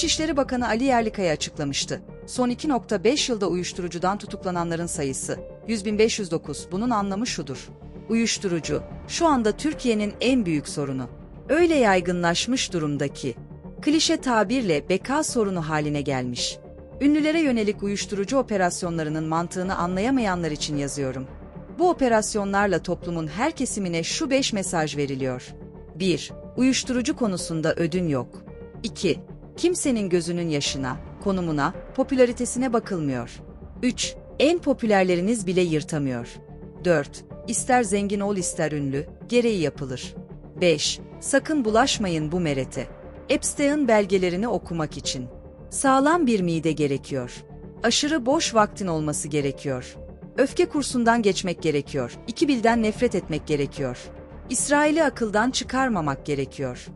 İçişleri Bakanı Ali Yerlikaya açıklamıştı. Son 2.5 yılda uyuşturucudan tutuklananların sayısı 100.509. Bunun anlamı şudur. Uyuşturucu, şu anda Türkiye'nin en büyük sorunu. Öyle yaygınlaşmış durumdaki, klişe tabirle beka sorunu haline gelmiş. Ünlülere yönelik uyuşturucu operasyonlarının mantığını anlayamayanlar için yazıyorum. Bu operasyonlarla toplumun her kesimine şu beş mesaj veriliyor. 1. Uyuşturucu konusunda ödün yok. 2. Kimsenin gözünün yaşına, konumuna, popülaritesine bakılmıyor. 3. En popülerleriniz bile yırtamıyor. 4. İster zengin ol ister ünlü, gereği yapılır. 5. Sakın bulaşmayın bu merete. Epstein belgelerini okumak için. Sağlam bir mide gerekiyor. Aşırı boş vaktin olması gerekiyor. Öfke kursundan geçmek gerekiyor. İki bilden nefret etmek gerekiyor. İsrail'i akıldan çıkarmamak gerekiyor.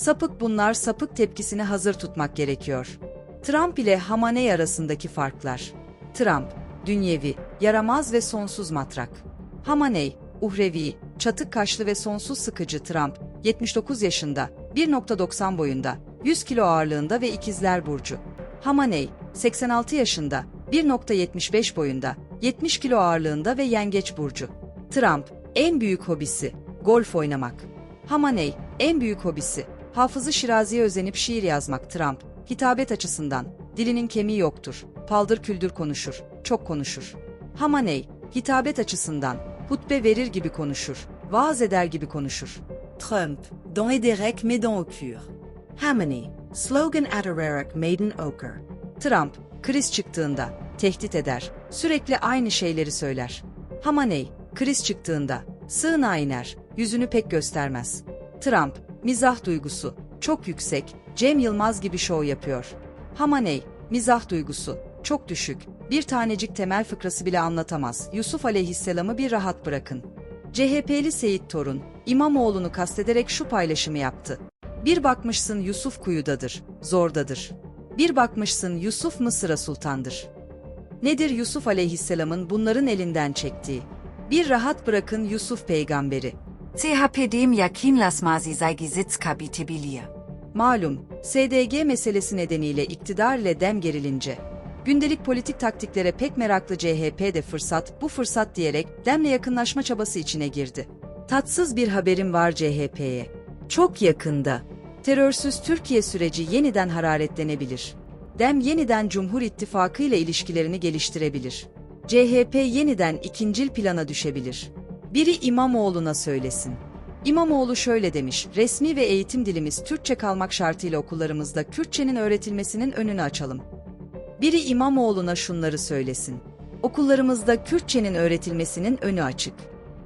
Sapık bunlar sapık tepkisini hazır tutmak gerekiyor. Trump ile Hamaney arasındaki farklar. Trump, dünyevi, yaramaz ve sonsuz matrak. Hamaney, uhrevi, çatık kaşlı ve sonsuz sıkıcı Trump, 79 yaşında, 1.90 boyunda, 100 kilo ağırlığında ve ikizler burcu. Hamaney, 86 yaşında, 1.75 boyunda, 70 kilo ağırlığında ve yengeç burcu. Trump, en büyük hobisi, golf oynamak. Hamaney, en büyük hobisi, Hafızı Şirazi'ye özenip şiir yazmak Trump, hitabet açısından, dilinin kemiği yoktur, paldır küldür konuşur, çok konuşur. Hamaney, hitabet açısından, hutbe verir gibi konuşur, vaaz eder gibi konuşur. Trump, dans Ederek Médan au cure. Hamony, slogan Atararak Maiden Ochre. Trump, kriz çıktığında, tehdit eder, sürekli aynı şeyleri söyler. Hamaney, kriz çıktığında, sığınağa iner, yüzünü pek göstermez. Trump, mizah duygusu, çok yüksek, Cem Yılmaz gibi şov yapıyor. Hamaney, mizah duygusu, çok düşük, bir tanecik temel fıkrası bile anlatamaz. Yusuf aleyhisselamı bir rahat bırakın. CHP'li Seyit Torun, İmamoğlu'nu kastederek şu paylaşımı yaptı. Bir bakmışsın Yusuf kuyudadır, zordadır. Bir bakmışsın Yusuf Mısır'a sultandır. Nedir Yusuf aleyhisselamın bunların elinden çektiği? Bir rahat bırakın Yusuf peygamberi. CHPD'm Yakin Lasmazi sei Gesitzkapitabilier. Malum, SDG meselesi nedeniyle iktidar ile dem gerilince, gündelik politik taktiklere pek meraklı CHP de fırsat, bu fırsat diyerek demle yakınlaşma çabası içine girdi. Tatsız bir haberim var CHP'ye. Çok yakında, terörsüz Türkiye süreci yeniden hararetlenebilir. Dem yeniden Cumhur İttifakı ile ilişkilerini geliştirebilir. CHP yeniden ikincil plana düşebilir. Biri İmamoğlu'na söylesin. İmamoğlu şöyle demiş, resmi ve eğitim dilimiz Türkçe kalmak şartıyla okullarımızda Kürtçenin öğretilmesinin önünü açalım. Biri İmamoğlu'na şunları söylesin. Okullarımızda Kürtçenin öğretilmesinin önü açık.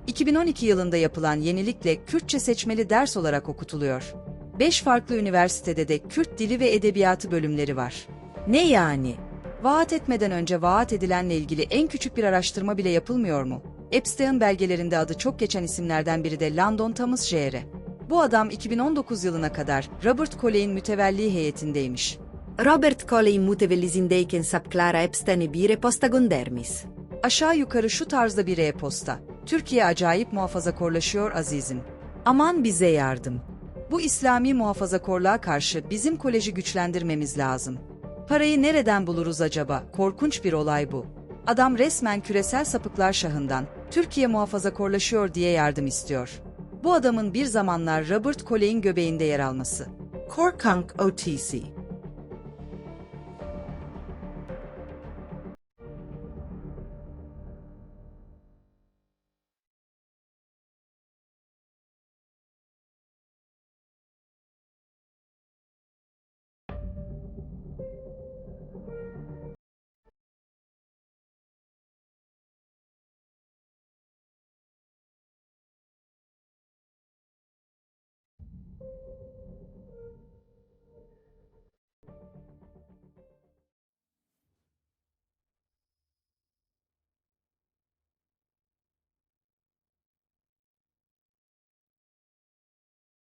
2012 yılında yapılan yenilikle Kürtçe seçmeli ders olarak okutuluyor. 5 farklı üniversitede de Kürt dili ve edebiyatı bölümleri var. Ne yani? Vaat etmeden önce vaat edilenle ilgili en küçük bir araştırma bile yapılmıyor mu? Epstein belgelerinde adı çok geçen isimlerden biri de Landon Thomas Jr. Bu adam 2019 yılına kadar Robert Colley'in mütevelli heyetindeymiş. Robert Colley mutevellizindeiken sap Clara Epstein e bire posta gondermis. Aşağı yukarı şu tarzda bir e-posta. Türkiye acayip muhafazakorlaşıyor azizim. Aman bize yardım. Bu İslami muhafazakorluğa karşı bizim koleji güçlendirmemiz lazım. Parayı nereden buluruz acaba? Korkunç bir olay bu. Adam resmen küresel sapıklar şahından Türkiye muhafazakorlaşıyor diye yardım istiyor. Bu adamın bir zamanlar Robert Colley'in göbeğinde yer alması. Korkunk OTC.